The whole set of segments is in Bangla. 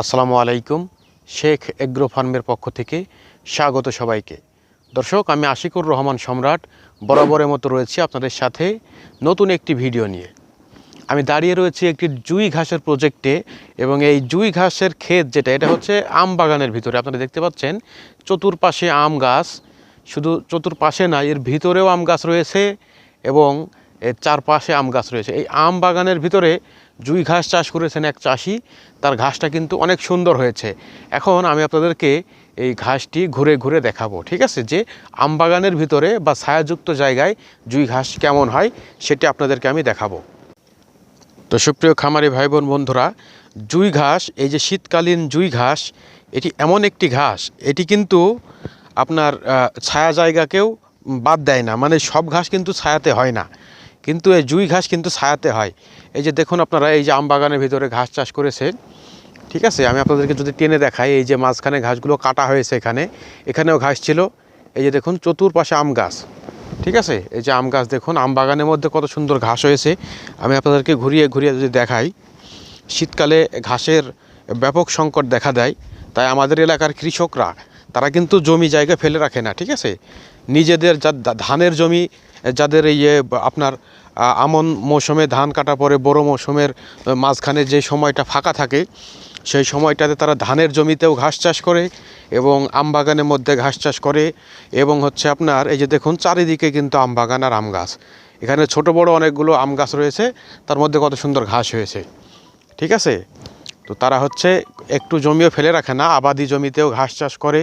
আসসালামু আলাইকুম। শেখ এগ্রো ফার্মের পক্ষ থেকে স্বাগত সবাইকে। দর্শক, আমি আশিকুর রহমান সম্রাট। বরাবরের মতো রয়েছি আপনাদের সাথে নতুন একটি ভিডিও নিয়ে। আমি দাঁড়িয়ে রয়েছি একটি জুই ঘাসের প্রজেক্টে এবং এই জুই ঘাসের ক্ষেত যেটা, এটা হচ্ছে আম বাগানের ভিতরে। আপনারা দেখতে পাচ্ছেন চতুর্পাশে আম গাছ। শুধু চতুর্পাশে না, এর ভিতরেও আম গাছ রয়েছে এবং এর চারপাশে আম গাছ রয়েছে। এই আম বাগানের ভিতরে জুই ঘাস চাষ করেছেন এক চাষি, তার ঘাসটা কিন্তু অনেক সুন্দর হয়েছে। এখন আমি আপনাদেরকে এই ঘাসটি ঘুরে ঘুরে দেখাবো, ঠিক আছে? যে আম বাগানের ভিতরে বা ছায়াযুক্ত জায়গায় জুই ঘাস কেমন হয়, সেটি আপনাদেরকে আমি দেখাবো। তো সুপ্রিয় খামারি ভাই বোন বন্ধুরা, জুই ঘাস, এই যে শীতকালীন জুই ঘাস, এটি এমন একটি ঘাস, এটি কিন্তু আপনার ছায়া জায়গাকেও বাদ দেয় না মানে সব ঘাস কিন্তু ছায়াতে হয় না। কিন্তু এই জুই ঘাস কিন্তু ছায়াতে হয়। এই যে দেখুন আপনারা, এই যে আম বাগানের ভিতরে ঘাস চাষ করেছে ঠিক আছে? আমি আপনাদেরকে যদি টেনে দেখাই, এই যে মাঝখানে ঘাসগুলো কাটা হয়েছে এখানে, এখানেও ঘাস ছিল। এই যে দেখুন, চতুর্পাশে আম গাছ, ঠিক আছে? এই যে আম গাছ দেখুন, আম বাগানের মধ্যে কত সুন্দর ঘাস হয়েছে। আমি আপনাদেরকে ঘুরিয়ে ঘুরিয়ে যদি দেখাই, শীতকালে ঘাসের ব্যাপক সংকট দেখা দেয়, তাই আমাদের এলাকার কৃষকরা, তারা কিন্তু জমি জায়গা ফেলে রাখে না, ঠিক আছে? নিজেদের যা ধানের জমি যাদের এই আপনার আমন মৌসুমে ধান কাটা পরে বড় মৌসুমের মাঝখানে যে সময়টা ফাঁকা থাকে, সেই সময়টাতে তারা ধানের জমিতেও ঘাস চাষ করে এবং আম বাগানের মধ্যে ঘাস চাষ করে এবং হচ্ছে আপনার এই যে দেখুন চারিদিকে কিন্তু আম বাগান আর আম গাছ। এখানে ছোট বড় অনেকগুলো আম গাছ রয়েছে, তার মধ্যে কত সুন্দর ঘাস হয়েছে। ঠিক আছে? তো তারা হচ্ছে একটু জমিও ফেলে রাখে না, আবাদি জমিতেও ঘাস চাষ করে,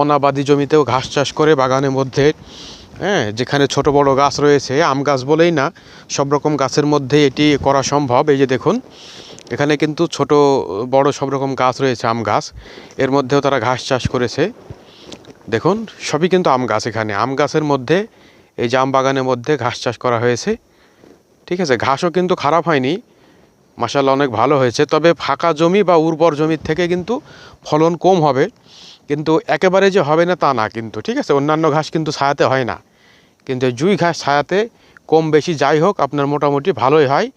অনাবাদি জমিতেও ঘাস চাষ করে বাগানের মধ্যে। হ্যাঁ যেখানে ছোট বড় গাছ রয়েছে, আম গাছ বলেই না, সব রকম গাছের মধ্যে এটি করা সম্ভব। এই যে দেখুন, এখানে কিন্তু ছোট, বড় সব রকম গাছ রয়েছে, আম গাছ। এর মধ্যেও তারা ঘাস চাষ করেছে। দেখুন, সবই কিন্তু আম গাছ এখানে। আম গাছের মধ্যে, এই আম বাগানের মধ্যে ঘাস চাষ করা হয়েছে। ঠিক আছে, ঘাসও কিন্তু খারাপ হয়নি। মাসাল্লাহ অনেক ভালো হয়েছে। তবে ফাঁকা জমি বা উর্বর জমির থেকে কিন্তু ফলন কম হবে। কিন্তু একেবারে যে হবে না, তা না কিন্তু। ঠিক আছে, অন্যান্য ঘাস কিন্তু ছায়াতে হয় না। কিন্তু জুই ঘাস ছায়াতে কম বেশি যাই হোক, আপনার মোটামুটি ভালোই হয়।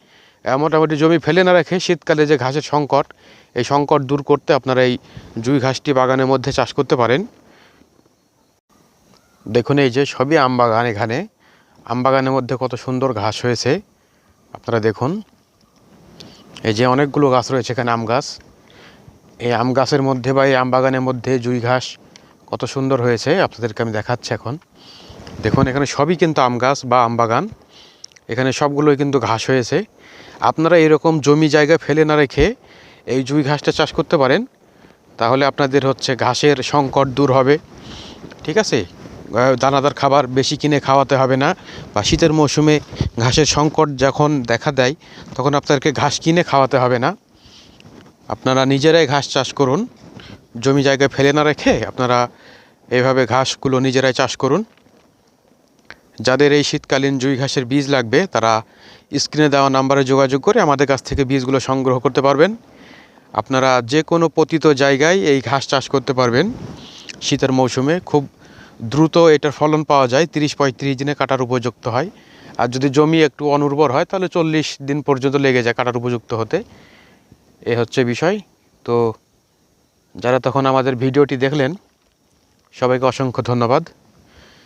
মোটামুটি জমি ফেলে না রেখে শীতকালে যে ঘাসের সংকট, এই সংকট দূর করতে আপনারা এই জুই ঘাসটি বাগানের মধ্যে চাষ করতে পারেন। দেখুন, এই যে সবই আম বাগান এখানে। আম বাগানের মধ্যে কত সুন্দর ঘাস হয়েছে। আপনারা দেখুন, এই যে অনেকগুলো গাছ রয়েছে এখানে, আম গাছ। এই আম গাছের মধ্যে বা এই আম বাগানের মধ্যে জুই ঘাস কত সুন্দর হয়েছে। আপনাদেরকে আমি দেখাচ্ছি এখন। দেখুন, এখানে সবই কিন্তু আম গাছ বা আম বাগান। এখানে সবগুলোই কিন্তু ঘাস হয়েছে। আপনারা এরকম জমি জায়গা ফেলে না রেখে এই জুই ঘাসটা চাষ করতে পারেন। তাহলে আপনাদের হচ্ছে ঘাসের সংকট দূর হবে। ঠিক আছে? দানাদার খাবার বেশি কিনে খাওয়াতে হবে না বা শীতের মৌসুমে ঘাসের সংকট যখন দেখা দেয়, তখন আপনাদেরকে ঘাস কিনে খাওয়াতে হবে না। আপনারা নিজেরাই ঘাস চাষ করুন। জমি জায়গায় ফেলে না রেখে আপনারা এইভাবে ঘাসগুলো নিজেরাই চাষ করুন। যাদের এই শীতকালীন জুই ঘাসের বীজ লাগবে, তারা স্ক্রিনে দেওয়া নাম্বারে যোগাযোগ করে আমাদের কাছ থেকে বীজগুলো সংগ্রহ করতে পারবেন। আপনারা যে কোনো পতিত জায়গায় এই ঘাস চাষ করতে পারবেন। শীতের মৌসুমে খুব দ্রুত এটার ফলন পাওয়া যায়, তিরিশ পঁয়ত্রিশ দিনে কাটার উপযুক্ত হয়। আর যদি জমি একটু অনুর্বর হয়, তাহলে চল্লিশ দিন পর্যন্ত লেগে যায় কাটার উপযুক্ত হতে। এ হচ্ছে বিষয়। তো যারা তখন আমাদের ভিডিওটি দেখলেন, সবাইকে অসংখ্য ধন্যবাদ।